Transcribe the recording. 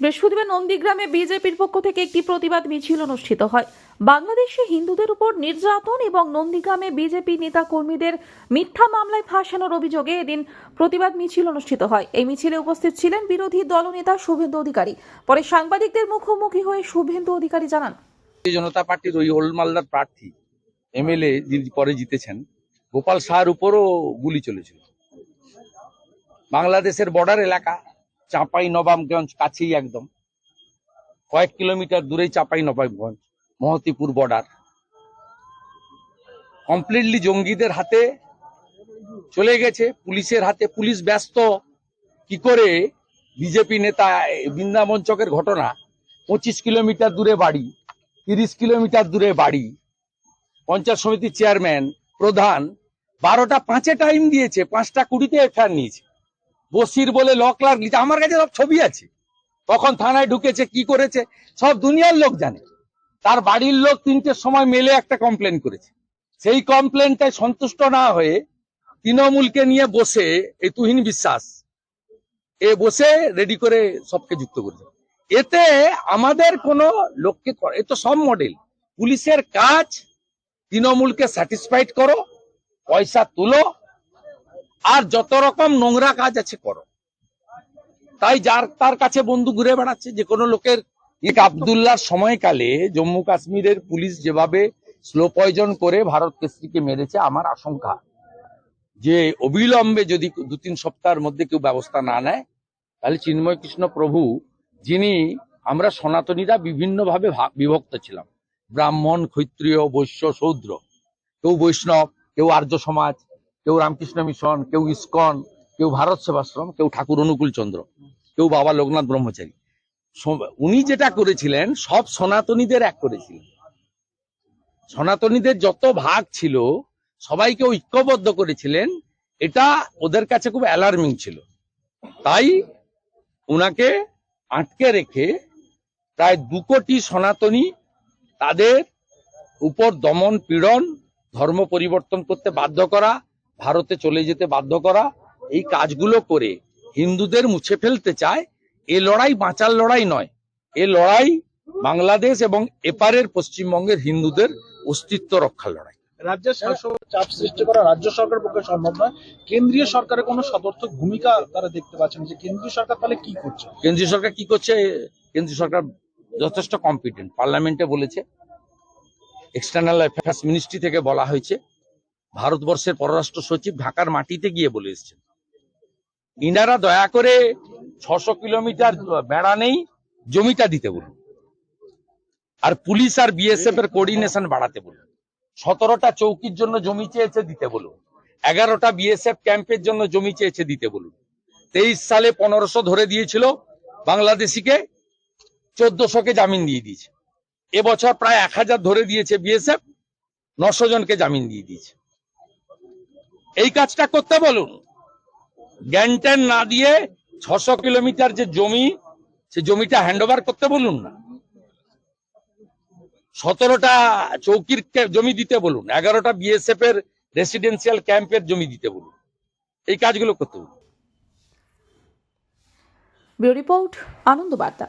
বৃহস্পতিবার নন্দীগ্রামে বিজেপির পক্ষ থেকে একটি প্রতিবাদ মিছিল অনুষ্ঠিত হয়। বাংলাদেশে হিন্দুদের উপর নির্যাতন এবং নন্দীগ্রামে বিজেপি নেতা কর্মীদের মিথ্যা মামলায় ফাঁসানোর অভিযোগে এদিন প্রতিবাদ মিছিল অনুষ্ঠিত হয়। এই মিছিলে উপস্থিত ছিলেন বিরোধী দলনেতা শুভেন্দু অধিকারী। পরে সাংবাদিকদের মুখোমুখি হয়ে শুভেন্দু অধিকারী জানান। জনতা পার্টির ওই ওল্ড মালদার প্রার্থী, এমএলএ যিনি পরে জিতেছেন, গোপাল শাহর উপরও গুলি চলেছিল। বাংলাদেশের বর্ডার এলাকা চাঁপাই নবাবগঞ্জ কাছেই একদম। কয়েক কিলোমিটার দূরেই চাঁপাই নবাবগঞ্জ, মহতিপুর বর্ডার কমপ্লিটলি জঙ্গিদের হাতে চলে গেছে, পুলিশের হাতে। পুলিশ ব্যস্ত। কি করে? বিজেপি নেতা বৃন্দাবন চকের ঘটনা। পঁচিশ কিলোমিটার দূরে বাড়ি, তিরিশ কিলোমিটার দূরে বাড়ি। পঞ্চায়েত সমিতির চেয়ারম্যান প্রধান, বারোটা পাঁচে টাইম দিয়েছে, পাঁচটা কুড়িতে এফআইআর নিয়েছে। বসির বলে ল ক্লার্ক আমার কাছে সব ছবি আছে। কখন থানায় ঢুকেছে, কি করেছে, সব দুনিয়ার লোক জানে। তার বাড়ির লোক তিনটের সময় মেলে একটা কমপ্লেন করেছে। সেই কমপ্লেনটাই সন্তুষ্ট না হয়ে তৃণমূলকে নিয়ে বসে এই তুহিন বিশ্বাস, এ বসে রেডি করে সবকে যুক্ত করেছে। এতে আমাদের কোনো লোককে এ তো সব মডেল পুলিশের কাজ, তৃণমূলকে স্যাটিসফাইড করো, পয়সা তুলো আর যত রকম নোংরা কাজ আছে করো। তাই যার, তার কাছে বন্ধু ঘুরে বেড়াচ্ছে, যে কোনো লোকের এক আবদুল্লাহর সময়কালে জম্মু কাশ্মীরের পুলিশ যেভাবে স্লো পয়জন করে ভারত কেসরিকে মেরেছে, আমার আশঙ্কা। যে অবিলম্বে যদি দু তিন সপ্তাহের মধ্যে কেউ ব্যবস্থা না নেয়, তাহলে চিন্ময় কৃষ্ণ প্রভু, যিনি আমরা সনাতনীরা বিভিন্নভাবে বিভক্ত ছিলাম। ব্রাহ্মণ, ক্ষত্রিয়, বৈশ্য শূদ্র কেউ বৈষ্ণব, কেউ আর্য সমাজ কেউ রামকৃষ্ণ মিশন, কেউ ইস্কন, কেউ ভারত সেবাশ্রম, কেউ ঠাকুর অনুকূল চন্দ্র, কেউ বাবা লোকনাথ ব্রহ্মচারী। উনি যেটা করেছিলেন, সব সনাতনীদের এক করেছিলেন। সনাতনীদের যত ভাগ ছিল, সবাইকে ঐক্যবদ্ধ করেছিলেন, এটা ওদের কাছে খুব অ্যালার্মিং ছিল। তাই ওনাকে আটকে রেখে প্রায় দু কোটি সনাতনী তাদের উপর দমন পীড়ন, ধর্ম পরিবর্তন করতে বাধ্য করা ভারতে চলে যেতে বাধ্য করা এই কাজগুলো করে হিন্দুদের মুছে ফেলতে চায় এ লড়াই বাঁচার লড়াই নয়। এ লড়াই বাংলাদেশ এবং এপারের পশ্চিমবঙ্গের হিন্দুদের অস্তিত্ব রক্ষার লড়াই। রাজ্যের চাপ সৃষ্টি করা রাজ্য সরকারের পক্ষে সম্ভব নয়। কেন্দ্রীয় সরকারের কোনো সদর্থক ভূমিকা তারা দেখতে পাচ্ছেন যে কেন্দ্রীয় সরকার তাহলে কি করছে? কেন্দ্রীয় সরকার কি করছে? কেন্দ্রীয় সরকার যথেষ্ট কম্পিটেন্ট পার্লামেন্টে বলেছে এক্সটার্নাল অ্যাফেয়ার্স মিনিস্ট্রি থেকে বলা হয়েছে ভারতবর্ষের পররাষ্ট্র সচিব ঢাকার মাটিতে গিয়ে বলে এসেছেন। ইনারা দয়া করে ছশো কিলোমিটার বেড়া নেই, জমিটা দিতে বলুন। আর পুলিশ আর বিএসএফ এর কোর্ডিনেশন বাড়াতে বলুন। সতেরোটা চৌকির জন্য জমি চেয়েছে দিতে বলুন। এগারোটা বিএসএফ ক্যাম্পের জন্য জমি চেয়েছে দিতে বলুন। তেইশ সালে পনেরোশো ধরে দিয়েছিল বাংলাদেশিকে, চোদ্দশোকে জামিন দিয়ে দিয়েছে। এবছর প্রায় এক হাজার ধরে দিয়েছে বিএসএফ নশো জনকে জামিন দিয়ে দিয়েছে। এই কাজটা করতে বলুন। জ্ঞান না দিয়ে ছশো কিলোমিটার যে জমি, সে জমিটা হ্যান্ড করতে বলুন না। সতেরোটা চৌকির জমি দিতে বলুন, এগারোটা বিএসএফ এর রেসিডেন্সিয়াল ক্যাম্পের জমি দিতে বলুন। এই কাজগুলো করতে বলুন। রিপোর্ট আনন্দ বার্তা